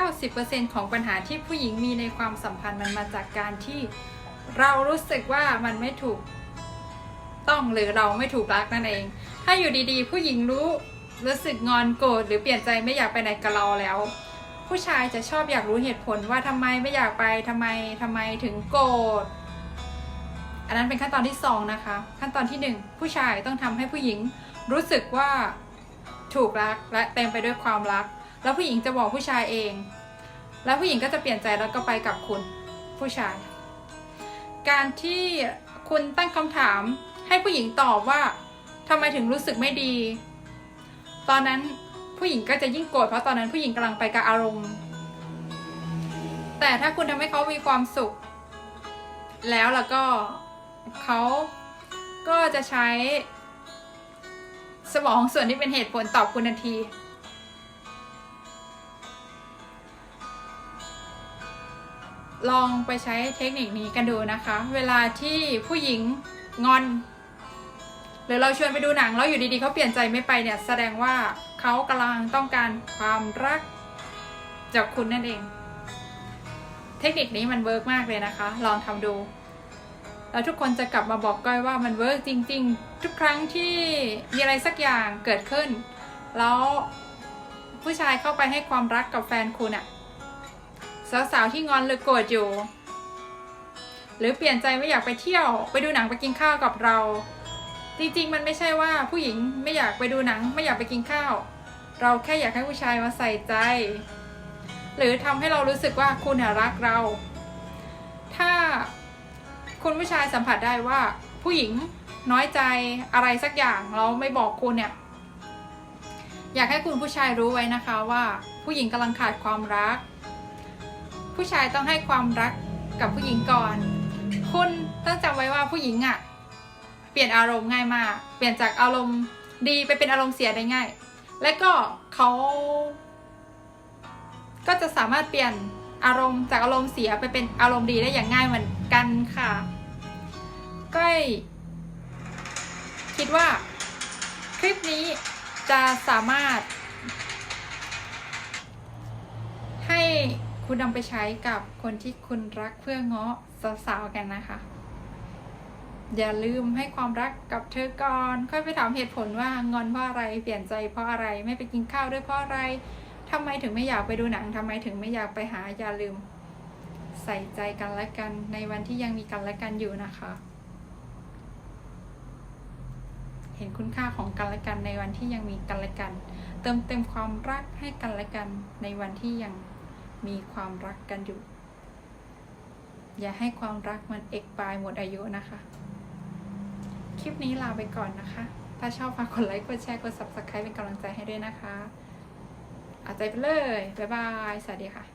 90%ของปัญหาที่ผู้หญิงมีในความสัมพันธ์มันมาจากการที่เรารู้สึกว่ามันไม่ถูกต้องหรือเราไม่ถูกรักนั่นเอง ถ้าอยู่ดีๆ ผู้หญิงรู้รู้สึกงอนโกรธหรือเปลี่ยนใจไม่อยากไปไหนกับเราแล้ว ผู้ชายจะชอบอยากรู้เหตุผลว่าทำไมไม่อยากไปทำไมทำไมถึงโกรธอันนั้นเป็นขั้นตอนที่สองนะคะ ขั้นตอนที่หนึ่งผู้ชายต้องทำให้ผู้หญิงรู้สึกว่าถูกรักและเต็มไปด้วยความรัก แล้วผู้หญิงจะบอกผู้ชายเอง แล้วผู้หญิงก็จะเปลี่ยนใจแล้วก็ไปกับคุณผู้ชาย การที่คุณตั้งคำถามให้ผู้หญิงตอบว่าทำไมถึงรู้สึกไม่ดี ตอนนั้นผู้หญิงก็จะยิ่งโกรธเพราะตอนนั้นผู้หญิงกำลังไปกับอารมณ์ แต่ถ้าคุณทำให้เขามีความสุข แล้วแล้วก็เขาก็จะใช้สมองส่วนที่เป็นเหตุผลตอบคุณทันที ลองไปใช้เทคนิคนี้กันดูนะคะ เวลาที่ผู้หญิงงอน หรือเราชวนไปดูหนังแล้วอยู่ดีๆเขาเปลี่ยนใจไม่ไปเนี่ย แสดงว่าเขากำลังต้องการความรักจากคุณนั่นเอง เทคนิคนี้มันเวิร์กมากเลยนะคะ ลองทำดู แล้วทุกคนจะกลับมาบอกก้อยว่ามันเวิร์กจริง ๆ ทุกครั้งที่มีอะไรสักอย่างเกิดขึ้น แล้วผู้ชายเข้าไปให้ความรักกับแฟนคุณอะ สาวๆที่งอนหรือโกรธอยู่ หรือเปลี่ยนใจไม่อยากไปเที่ยว ไปดูหนังไปกินข้าวกับเรา จริงๆ มันไม่ใช่ว่าผู้หญิงไม่อยากไปดูหนัง ไม่อยากไปกินข้าว เราแค่อยากให้ผู้ชายมาใส่ใจ หรือทำให้เรารู้สึกว่าคุณรักเรา ถ้าคุณผู้ชายสัมผัสได้ว่าผู้หญิงน้อยใจอะไรสักอย่างเราไม่บอกคุณเนี่ย อยากให้คุณผู้ชายรู้ไว้นะคะว่า ผู้หญิงกำลังขาดความรัก ผู้ชายต้องให้ความรักกับผู้หญิงก่อน คุณต้องจำไว้ว่าผู้หญิงอะ่ะ เปลี่ยนอารมณ์ง่ายมาก เปลี่ยนจากอารมณ์ดีไปเป็นอารมณ์เสียได้ง่าย และก็เขา ก็จะสามารถเปลี่ยนอารมณ์จากอารมณ์เสียไปเป็นอารมณ์ดีได้อย่างง่ายเหมือนกันค่ะก้อยคิดว่าคลิปนี้จะสามารถ ให้ คุณนำไปใช้กับคนที่คุณรักเพื่อเงาะสาวๆกันนะคะ อย่าลืมให้ความรักกับเธอก่อนค่อยไปถามเหตุผลว่างอนเพราะอะไรเปลี่ยนใจเพราะอะไรไม่ไปกินข้าวด้วยเพราะอะไรทำไมถึงไม่อยากไปดูหนังทำไมถึงไม่อยากไปหาอย่าลืม ใส่ใจกันและกันในวันที่ยังมีกันและกันอยู่นะคะ เห็นคุณค่าของกันและกันในวันที่ยังมีกันและกัน เติมเต็มความรักให้กันและกันในวันที่ยัง มีความรักกันอยู่ อย่าให้ความรักมันเอกปลายหมดอายุนะคะ คลิปนี้ลาไปก่อนนะคะ ถ้าชอบฝากกดไลค์ กดแชร์ กด subscribe เป็นกำลังใจให้ด้วยนะคะ อาใจไปเลย บ๊ายบาย สวัสดีค่ะ